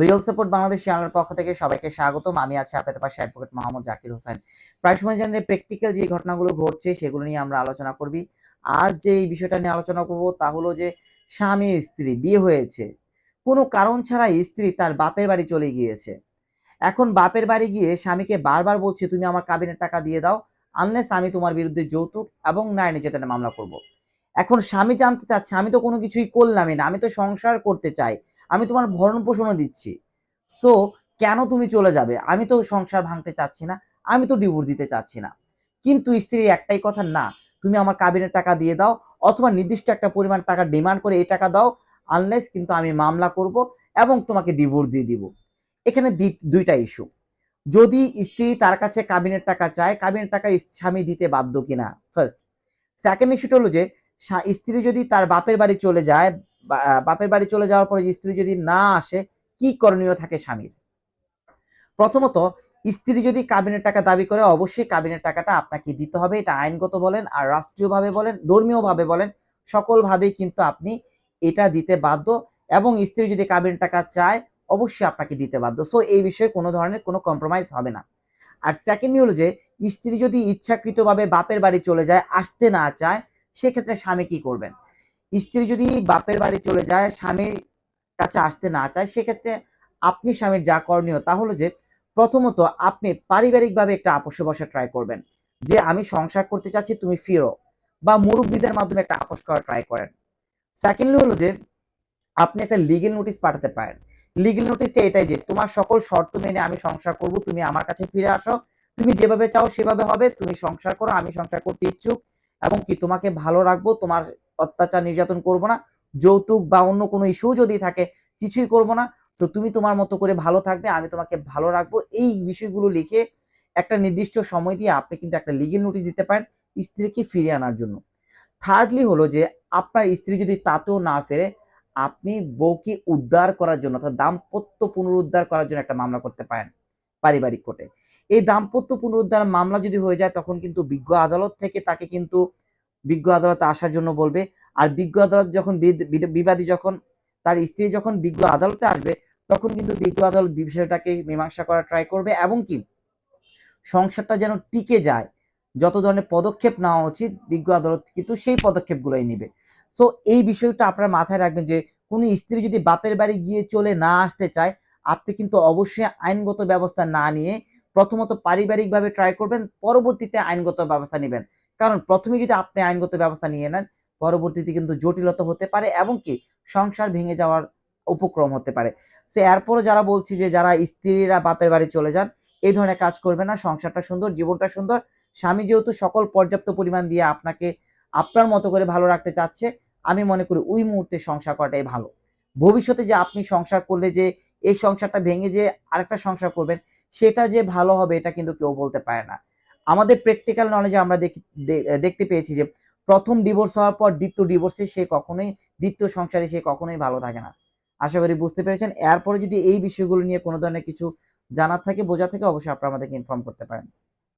Legal support Bangladesh চ্যানেলের পক্ষ থেকে সবাইকে স্বাগতম। আমি আছি আপনাদের পাশে অ্যাডভোকেট মোহাম্মদ জাকির হোসেন। প্রায় সময় জানেন প্র্যাকটিক্যাল যে ঘটনাগুলো ঘটছে, সেগুলো নিয়ে আমরা আলোচনা করবি। আজ যে এই বিষয়টা নিয়ে আলোচনা করব তা হলো যে, স্বামী স্ত্রী বিয়ে হয়েছে। কোনো কারণ ছাড়া স্ত্রী তার বাপের বাড়ি চলে গিয়েছে। এখন বাপের বাড়ি গিয়ে স্বামীকে বারবার বলছে, তুমি আমার কাবিনের টাকা দিয়ে দাও আনলেস আমি তোমার বিরুদ্ধে যৌতুক এবং ন্যায় নির্যাতনের মামলা করব। এখন স্বামী জানতে চাচ্ছে, আমি তো কোনো কিছুই করলামই না, আমি তো সংসার করতে চাই। আমি তোমার ভরণ পোষণও দিচ্ছি। সো কেন তুমি চলে যাবে? আমি তো সংসার ভাঙতে চাচ্ছি না, আমি তো ডিভোর্স দিতে চাচ্ছি না। কিন্তু স্ত্রীর একটাই কথা, না, তুমি আমার কাবিনের টাকা দিয়ে দাও, অথবা নির্দিষ্ট একটা পরিমাণ টাকা ডিমান্ড করে এই টাকা দাও আনলেস কিন্তু আমি মামলা করব এবং তোমাকে ডিভোর্স দিয়ে দিব। এখানে দুইটা ইস্যু যদি স্ত্রী তার কাছে কাবিনের টাকা চায়, কাবিনের টাকা স্বামী দিতে বাধ্য কিনা? ফার্স্ট সেকেন্ড ইস্যুটা হলো যে স্ত্রী যদি তার বাপের বাড়ি চলে যায় বাপের বাড়ি চলে যাওয়ার পরে স্ত্রী যদি না আসে, কি করণীয় থাকে স্বামীর? প্রথমত, স্ত্রী যদি কাবিনের টাকা দাবি করে, অবশ্যই কাবিনের টাকাটা আপনাকে দিতে হবে। এটা আইনগত বলেন আর রাষ্ট্রীয়ভাবে বলেন, ধর্মীয়ভাবে বলেন, সকলভাবেই কিন্তু আপনি এটা দিতে বাধ্য এবং স্ত্রী যদি কাবিনের টাকা চায়, অবশ্যই আপনাকে দিতে বাধ্য। সো এই বিষয়ে কোনো ধরনের কোনো কম্প্রোমাইজ হবে না। আর সেকেন্ডলি হলো যে, স্ত্রী যদি ইচ্ছাকৃতভাবে বাপের বাড়ি চলে যায়, আসতে না চায়, সেক্ষেত্রে স্বামী কি করবেন? স্ত্রী যদি বাপের বাড়ি চলে যায়, স্বামীর কাছে আসতে না চায়, সেক্ষেত্রে আপনি স্বামীর যা করণীয় তা হলো যে, প্রথমত আপনি পারিবারিকভাবে একটা আপোষে বসে ট্রাই করবেন। যে, আমি সংসার করতে চাচ্ছি, তুমি ফিরো। বা মুরব্বীদের মাধ্যমে একটা আপোষ করা ট্রাই করেন। সেকেন্ডলি হলো যে, আপনি একটা লিগেল নোটিশ পাঠাতে পারেন। লিগেল নোটিশটা এটাই যে, তোমার সকল শর্ত মেনে আমি সংসার করব, তুমি আমার কাছে ফিরে আসো। তুমি যেভাবে চাও সেভাবে হবে, তুমি সংসার করো, আমি সংসার করতে ইচ্ছুক। এবং কি তোমাকে ভালো রাখব, তোমার অত্যাচার নির্যাতন করব না, যৌতুক বা অন্য কোনো ইস্যু যদি থাকে, কিছুই করব না, তো তুমি তোমার মতো করে ভালো থাকবে, আমি তোমাকে ভালো রাখব। এই বিষয়গুলো লিখে একটা নির্দিষ্ট সময় দিয়ে আপনি কিন্তু একটা লিগেল নোটিশ দিতে পারেন স্ত্রীকে ফিরিয়ে আনার জন্য। থার্ডলি হলো যে, আপনার স্ত্রী যদি তাতেও না ফেরে, আপনি বউকে উদ্ধার করার জন্য অর্থাৎ দাম্পত্য পুনরুদ্ধার করার জন্য একটা মামলা করতে পারেন পারিবারিক কোর্টে। এই দাম্পত্য পুনরুদ্ধার মামলা যদি হয়ে যায়, তখন কিন্তু বিজ্ঞ আদালত থেকে তাকে কিন্তু বিজ্ঞ আদালতে আসার জন্য বলবে। আর বিজ্ঞ আদালত যখন বিদ- বিদ- বিবাদী যখন, তার স্ত্রী যখন বিজ্ঞ আদালতে আসবে, তখন কিন্তু বিজ্ঞ আদালত বিষয়টাকে মীমাংসা করার ট্রাই করবে এবং কি? সংসারটা যেন টিকে যায়। যত ধরনের পদক্ষেপ নেওয়া উচিত, বিজ্ঞ আদালত কিন্তু সেই পদক্ষেপগুলোই নিবে। সো এই বিষয়টা আপনার মাথায় রাখবেন যে, কোনো স্ত্রী যদি বাপের বাড়ি গিয়ে চলে না আসতে চায়, আপনি কিন্তু অবশ্যই আইনগত ব্যবস্থা না নিয়ে প্রথমত পারিবারিকভাবে ট্রাই করবেন, পরবর্তীতে আইনগত ব্যবস্থা নেবেন। কারণ প্রথমে যদি আপনি আইনগত ব্যবস্থা নিয়ে নেন, পরবর্তীতে কিন্তু জটিলতা হতে পারে এবং কি সংসার ভেঙে যাওয়ার উপক্রম হতে পারে। সে এরপরও যারা বলছি যে যারা স্ত্রীরা বাপের বাড়ি চলে যান, এই ধরনের কাজ করবে না। সংসারটা সুন্দর, জীবনটা সুন্দর। স্বামী যেহেতু সকল পর্যাপ্ত পরিমাণ দিয়ে আপনাকে আপনার মতো করে ভালো রাখতে চাচ্ছে, আমি মনে করি ওই মুহূর্তে সংসার করাটাই ভালো। ভবিষ্যতে যে আপনি সংসার করলে যে এই সংসারটা ভেঙে যে আরেকটা সংসার করবেন, সেটা যে ভালো হবে এটা কিন্তু কেউ বলতে পারে না। আমাদের প্র্যাকটিক্যাল নলেজে আমরা দেখি দেখতে পেয়েছি যে প্রথম ডিভোর্স হওয়ার পর দ্বিতীয় ডিভোর্সে সে কখনোই, দ্বিতীয় সংসারে সে কখনোই ভালো থাকে না। আশা করি বুঝতে পেরেছেন। এরপরে যদি এই বিষয়গুলো নিয়ে কোনো ধরনের কিছু জানার থাকে বোঝা থাকে, অবশ্যই আপনারা আমাদেরকে ইনফর্ম করতে পারেন।